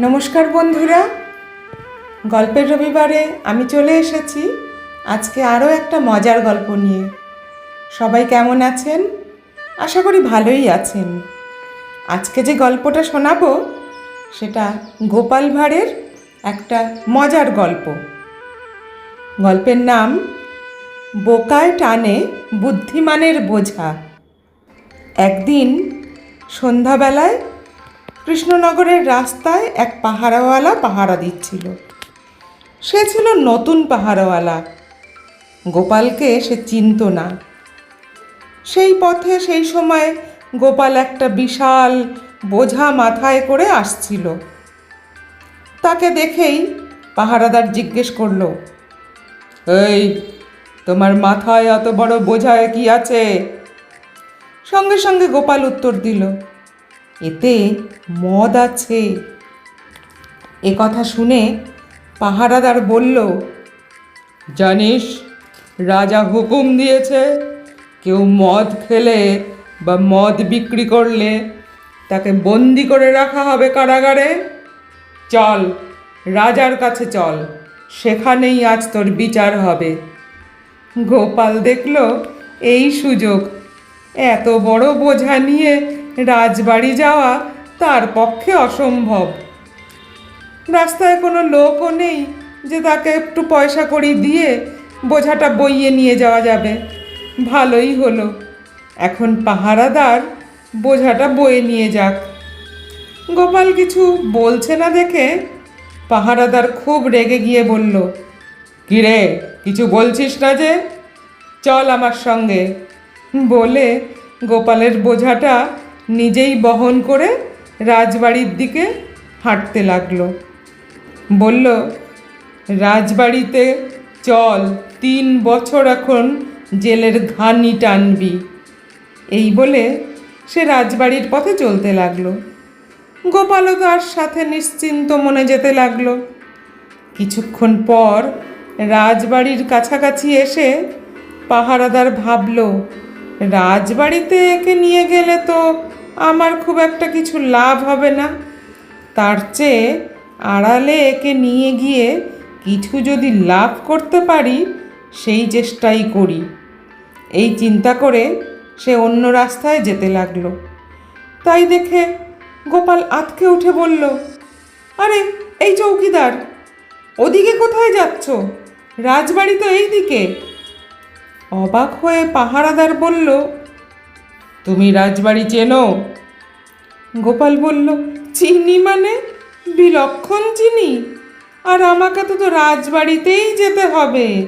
নমস্কার বন্ধুরা। গল্পের রবিবারে আমি চলে এসেছি আজকে আরও একটা মজার গল্প নিয়ে। সবাই কেমন আছেন? আশা করি ভালোই আছেন। আজকে যে গল্পটা শোনাবো, সেটা গোপাল ভাঁড়ের একটা মজার গল্প। গল্পের নাম, বোকায় টানে বুদ্ধিমানের বোঝা। একদিন সন্ধ্যাবেলায় কৃষ্ণনগরের রাস্তায় এক পাহারাওয়ালা পাহারা দিচ্ছিল। সে ছিল নতুন পাহারাওয়ালা। গোপালকে সে চিনত না। সেই পথে সেই সময় গোপাল একটা বিশাল বোঝা মাথায় করে আসছিল। তাকে দেখেই পাহারাদার জিজ্ঞেস করল, এই, তোমার মাথায় অত বড় বোঝায় কি আছে? সঙ্গে সঙ্গে গোপাল উত্তর দিল এতে মদ আছে। এ কথা শুনে পাহারাদার বলল, জানিস, রাজা হুকুম দিয়েছে, কেউ মদ খেলে বা মদ বিক্রি করলে তাকে বন্দি করে রাখা হবে কারাগারে? চল, রাজার কাছে চল, সেখানেই আজ তোর বিচার হবে। গোপাল দেখল, এই সুযোগ, এত বড় বোঝা নিয়ে রাজবাড়ি যাওয়া তার পক্ষে অসম্ভব। রাস্তায় কোনো লোকও নেই যে তাকে একটু পয়সা করি দিয়ে বোঝাটা বইয়ে নিয়ে যাওয়া যাবে। ভালোই হলো। এখন পাহারাদার বোঝাটা বয়ে নিয়ে যাক। গোপাল কিছু বলছে না দেখে পাহারাদার খুব রেগে গিয়ে বলল, কিরে, কিছু বলছিস না যে? চল আমার সঙ্গে। বলে গোপালের বোঝাটা নিজেই বহন করে রাজবাড়ির দিকে হাঁটতে লাগল। বলল, রাজবাড়িতে চল, তিন বছর এখন জেলের ঘানি টানবি। এই বলে সে রাজবাড়ির পথে চলতে লাগল। গোপালও তার সাথে নিশ্চিন্ত মনে যেতে লাগল। কিছুক্ষণ পর রাজবাড়ির কাছাকাছি এসে পাহারাদার ভাবল, রাজবাড়িতে একে নিয়ে গেলে তো আমার খুব একটা কিছু লাভ হবে না। তার চেয়ে আড়ালে একে নিয়ে গিয়ে কিছু যদি লাভ করতে পারি, সেই চেষ্টাই করি। এই চিন্তা করে সে অন্য রাস্তায় যেতে লাগল। তাই দেখে গোপাল আতকে উঠে বলল, আরে, এই চৌকিদার, ওদিকে কোথায় যাচ্ছ? রাজবাড়ি তো এই দিকে অবাক হয়ে পাহারাদার বলল তুমি রাজবাড়ি চেনো? গোপাল বলল, চিনি মানে? বিলক্ষণ চিনি। আর আমাকে তো তো রাজবাড়িতেই যেতে হবে।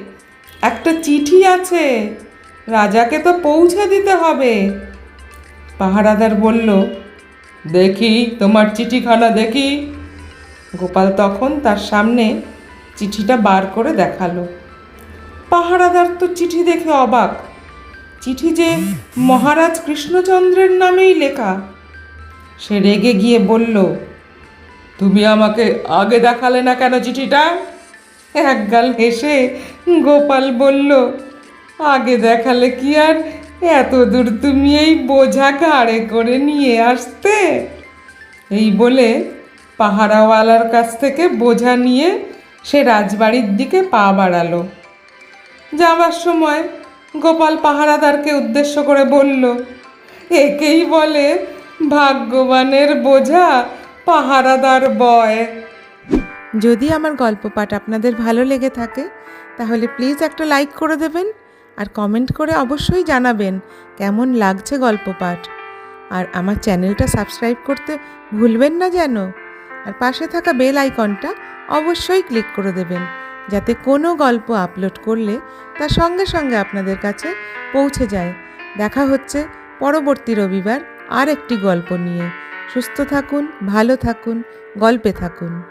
একটা চিঠি আছে। রাজাকে তো পৌঁছে দিতে হবে। পাহারাদার বলল, দেখি, তোমার চিঠিখানা দেখি। গোপাল তখন তার সামনে চিঠিটা বার করে দেখাল। পাহারাদার তো চিঠি দেখে অবাক। চিঠি যে মহারাজ কৃষ্ণচন্দ্রের নামেই লেখা, সে রেগে গিয়ে বলল, তুমি আমাকে আগে দেখালে না কেন চিঠিটা? একগাল হেসে গোপাল বলল, আগে দেখালে কি আর? এত দূর তুমি এই বোঝা ঘাড়ে করে নিয়ে আসতে? এই বলে পাহারাওয়ালার কাছ থেকে বোঝা নিয়ে সে রাজবাড়ির দিকে পা বাড়ালো। যাওয়ার সময় গোপাল পাহারাদারকে উদ্দেশ্য করে বলল, একেই বলে ভাগ্যবানের বোঝা পাহারাদার বয়। যদি আমার গল্প পাঠ আপনাদের ভালো লেগে থাকে, তাহলে প্লিজ একটা লাইক করে দেবেন আর কমেন্ট করে অবশ্যই জানাবেন কেমন লাগছে গল্প পাঠ আর আমার চ্যানেলটা সাবস্ক্রাইব করতে ভুলবেন না যেন। আর পাশে থাকা বেল আইকনটা অবশ্যই ক্লিক করে দেবেন। যাতে কোনো গল্প আপলোড করলে তা সঙ্গে সঙ্গে আপনাদের কাছে পৌঁছে যায়। দেখা হচ্ছে পরবর্তী রবিবার আর একটি গল্প নিয়ে। সুস্থ থাকুন, ভালো থাকুন, গল্পে থাকুন।